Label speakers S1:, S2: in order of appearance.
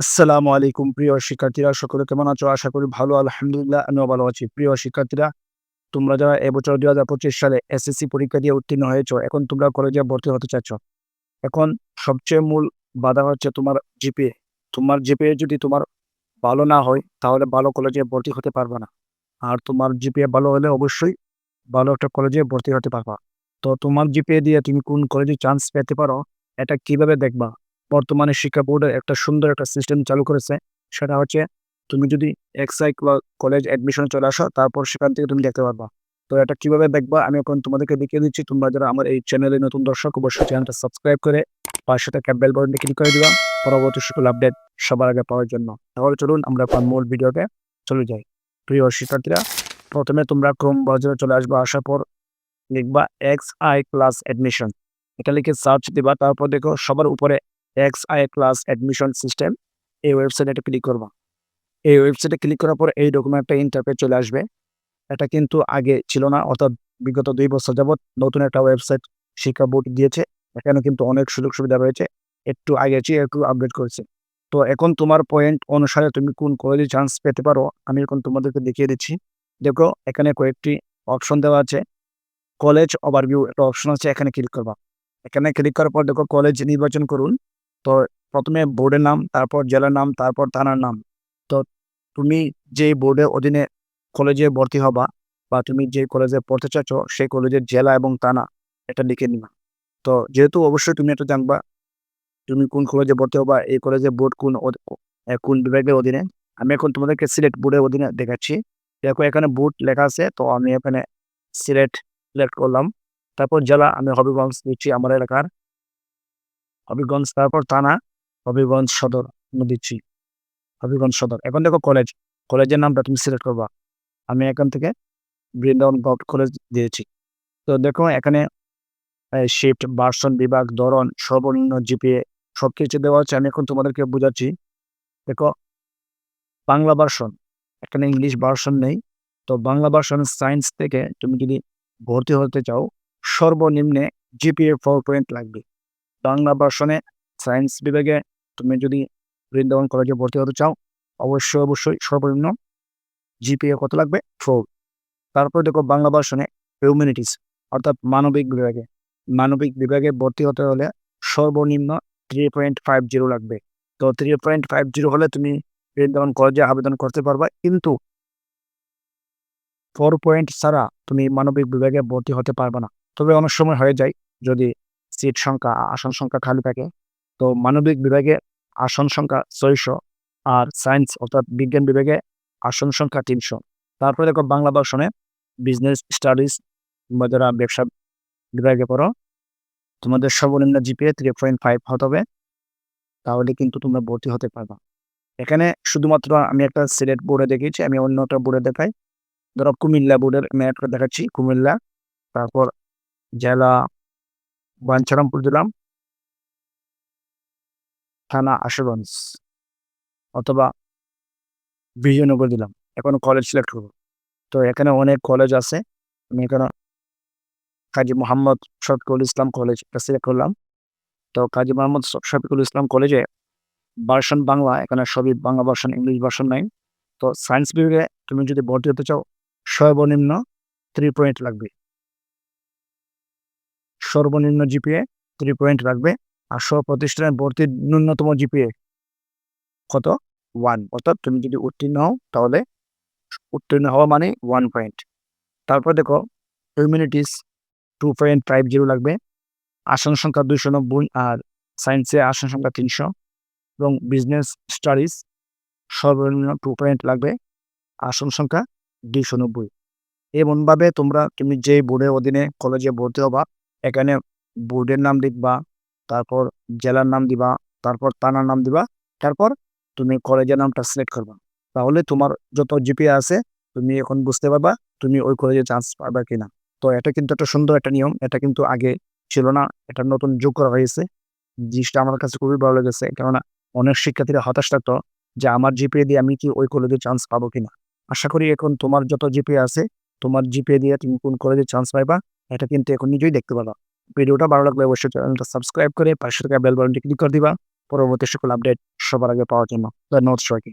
S1: আসসালামু আলাইকুম প্রিয় শিক্ষার্থীরা, সকলে কেমন আছো? আশা করি ভালো, আলহামদুলিল্লাহ, আমিও ভালো আছি। প্রিয় শিক্ষার্থীরা, তোমরা যারা এবছর দুই হাজার পঁচিশ সালে এসএসসি পরীক্ষা দিয়ে উত্তীর্ণ হয়েছো, এখন তোমরা কলেজে ভর্তি হতে চাচ্ছ এখন সবচেয়ে মূল বাধা হচ্ছে তোমার জিপিএ তোমার জিপিএ যদি তোমার ভালো না হয়, তাহলে ভালো কলেজে ভর্তি হতে পারবে না। আর তোমার জিপিএ ভালো হলে অবশ্যই ভালো একটা কলেজে ভর্তি হতে পারবা। তো তোমার জিপিএ দিয়ে তুমি কোন কলেজে চান্স পেতে পারো, এটা কীভাবে দেখবা? বর্তমানে শিক্ষা বোর্ডের একটা সুন্দর একটা সিস্টেম চালু করেছে। সেটা হচ্ছে, তুমি যদি এক্সাই কলেজ অ্যাডমিশনে চলে আসো, তারপর সেখান থেকে তুমি দেখতে পারবা। তো এটা কীভাবে দেখবা, আমি এখন তোমাদেরকে দেখিয়ে দিচ্ছি। তোমরা যারা আমার এই চ্যানেলে নতুন দর্শক, অবশ্যই চ্যানেলটা সাবস্ক্রাইব করে পাশে থাকা বেল বাটনটি ক্লিক করে দিবা। পরবর্তী সকল আপডেট সবার আগে পাওয়ার জন্য। তাহলে চলুন, আমরা এখন মূল ভিডিওতে চলে যাই। প্রিয় শিক্ষার্থীরা, প্রথমে তোমরা ক্রোম ব্রাউজারে চলে আসবা, আসার পর লিখবা এক্স আই ক্লাস অ্যাডমিশন এটা লিখে সার্চ দিবা, তারপর দেখো সবার উপরে X I class admission system এই ওয়েবসাইটে ক্লিক করবা। এই ওয়েবসাইটে ক্লিক করার পর এই ডকুমেন্টটা ইন্টারপেজ চলে আসবে। এটা কিন্তু আগে ছিল না, অর্থাৎ বিগত দুই বছর যাবৎ নতুন একটা ওয়েবসাইট শিক্ষা বোর্ড দিয়েছে। এখানে কিন্তু অনেক সুযোগ সুবিধা রয়েছে, একটু আগে চেয়ে একটু আপডেট করেছে। তো এখন তোমার পয়েন্ট অনুসারে তুমি কোন কলেজে চান্স পেতে পারো, আমি এখন তোমাদেরকে দেখিয়ে দিচ্ছি। দেখো, এখানে কয়েকটি অপশন দেওয়া আছে। কলেজ ওভারভিউ একটা অপশন আছে, এখানে ক্লিক করবা। এখানে ক্লিক করার পর দেখো কলেজ নির্বাচন করুন। তো প্রথমে বোর্ডের নাম, তারপর জেলার নাম, তারপর থানার নাম। তো তুমি যে বোর্ডের অধীনে কলেজে ভর্তি হবা বা তুমি যে কলেজে পড়তে চাচ্ছ সেই কলেজের জেলা এবং থানা এটা লিখে নিবা। তো যেহেতু অবশ্যই তুমি এটা জানবা, তুমি কোন কলেজে ভর্তি হবা, এই কলেজে বোর্ড কোন কোন বিভাগের অধীনে, আমি এখন তোমাদেরকে সিলেক্ট বোর্ডের অধীনে দেখাচ্ছি। দেখো, এখানে বোর্ড লেখা আছে, তো আমি এখানে সিলেক্ট সিলেক্ট করলাম। তারপর জেলা, আমি হবিগঞ্জ দিচ্ছি আমার এলাকার। হবিগঞ্জ তারপর থানা, হবিগঞ্জ সদর দিচ্ছি হবিগঞ্জ সদর। এখন দেখো কলেজ কলেজের নামটা তুমি সিলেক্ট করবা। আমি এখান থেকে বৃন্দাবন গভর্নমেন্ট কলেজ দিয়েছি। তো দেখো এখানে শিফট ভার্সন বিভাগ, ধরন, সর্বনিম্ন জিপিএ সব কিছু দেওয়া আছে আমি এখন তোমাদেরকে বোঝাচ্ছি। দেখো, বাংলা ভার্সন এখানে ইংলিশ ভার্সন নেই। তো বাংলা ভার্সন সায়েন্স থেকে তুমি যদি ভর্তি হতে চাও, সর্বনিম্নে জিপিএ ফোর পয়েন্ট লাগবে। বাংলা ভার্সনে সায়েন্স বিভাগে তুমি যদি বৃন্দাবন কলেজে ভর্তি হতে চাও, অবশ্যই অবশ্যই সর্বনিম্ন জিপিএ কত লাগবে? ফোর তারপর দেখো বাংলা ভার্সনে হিউম্যানিটিস অর্থাৎ মানবিক বিভাগে। মানবিক বিভাগে ভর্তি হতে হলে সর্বনিম্ন থ্রি পয়েন্ট ফাইভ জিরো লাগবে। তো থ্রি পয়েন্ট ফাইভ জিরো হলে তুমি বৃন্দাবন কলেজে আবেদন করতে পারবা, কিন্তু ফোর পয়েন্ট ছাড়া তুমি মানবিক বিভাগে ভর্তি হতে পারবে না। তবে অনেক সময় হয়ে যায় যদি সিট সংখ্যা, আসন সংখ্যা খালি থাকে। তো মানবিক বিভাগে আসন সংখ্যা ছয়শো আর সায়েন্স অর্থাৎ বিজ্ঞান বিভাগে আসন সংখ্যা তিনশো। তারপরে দেখো বাংলা ভার্সনে বিজনেস স্টাডিজ বা যারা ব্যবসা বিভাগে পড়ো, তোমাদের সর্বনিম্ন জিপিএ থ্রি পয়েন্ট ফাইভ হতে হবে। তাহলে কিন্তু তোমরা ভর্তি হতে পারবা। এখানে শুধুমাত্র আমি একটা সিলেট বোর্ডে দেখিয়েছি, আমি অন্য একটা বোর্ডে দেখাই। ধরো কুমিল্লা বোর্ডের ম্যাপটা দেখাচ্ছি, কুমিল্লা। তারপর জেলা বাঞ্ছারামপুর দিলাম থানা আশুগঞ্জ, অথবা বিজয়নগর দিলাম এখন কলেজ সিলেক্ট করব তো এখানে অনেক কলেজ আছে। আমি এখানে কাজী মোহাম্মদ শফিকুল ইসলাম কলেজ এটা সিলেক্ট করলাম। তো কাজী মোহাম্মদ শফিকুল ইসলাম কলেজে ভার্সন বাংলা, এখানে সবই বাংলা ভার্সন ইংলিশ ভার্সন নাই। তো সায়েন্স বিভাগে তুমি যদি ভর্তি হতে চাও, সর্বনিম্ন থ্রি পয়েন্ট লাগবে। সর্বনিম্ন জিপিএ থ্রি পয়েন্ট রাখবে আর সব প্রতিষ্ঠানের ভর্তির ন্যূনতম জিপিএ কত? ওয়ান অর্থাৎ তুমি যদি উত্তীর্ণ হও, তাহলে উত্তীর্ণ হওয়া মানে ওয়ান পয়েন্ট তারপর দেখো humanities two point five zero লাগবে, আসন সংখ্যা দুইশো নব্বই আর সায়েন্সে আসন সংখ্যা তিনশো, এবং বিজনেস স্টাডিজ সর্বনিম্ন টু পয়েন্ট লাগবে, আসন সংখ্যা দুইশো নব্বই। এমনভাবে তোমরা তুমি যে বোর্ডের অধীনে কলেজে ভর্তি হবা এখানে বোর্ডের নাম লিখবা, তারপর জেলার নাম দিবা, তারপর থানার নাম দিবা, তারপর তুমি কলেজের নামটা সিলেক্ট করবা। তাহলে তোমার যত জিপিএ আছে, তুমি এখন বুঝতে পারবা তুমি ওই কলেজে চান্স পাবা কিনা। তো এটা কিন্তু একটা সুন্দর একটা নিয়ম, এটা কিন্তু আগে ছিল না, এটা নতুন যোগ করা হয়েছে। জিনিসটা আমার কাছে খুবই ভালো লেগেছে, কেননা অনেক শিক্ষার্থীরা হতাশ থাকতো যে আমার জিপিএ দিয়ে আমি কি ওই কলেজে চান্স পাবো কিনা। আশা করি এখন তোমার যত জিপিএ আছে, তোমার জিপিএ দিয়ে তুমি কোন কলেজে চান্স পাইবা এটা কিন্তু এখন নিজেই দেখতে পাবা ভিডিওটা ভালো লাগলে অবশ্যই চ্যানেলটা সাবস্ক্রাইব করে পাশে থাকা বেল বাটনটি ক্লিক করে দিবা। পরবর্তী সকল আপডেট সবার আগে পাওয়ার জন্য। ধন্যবাদ সবাইকে।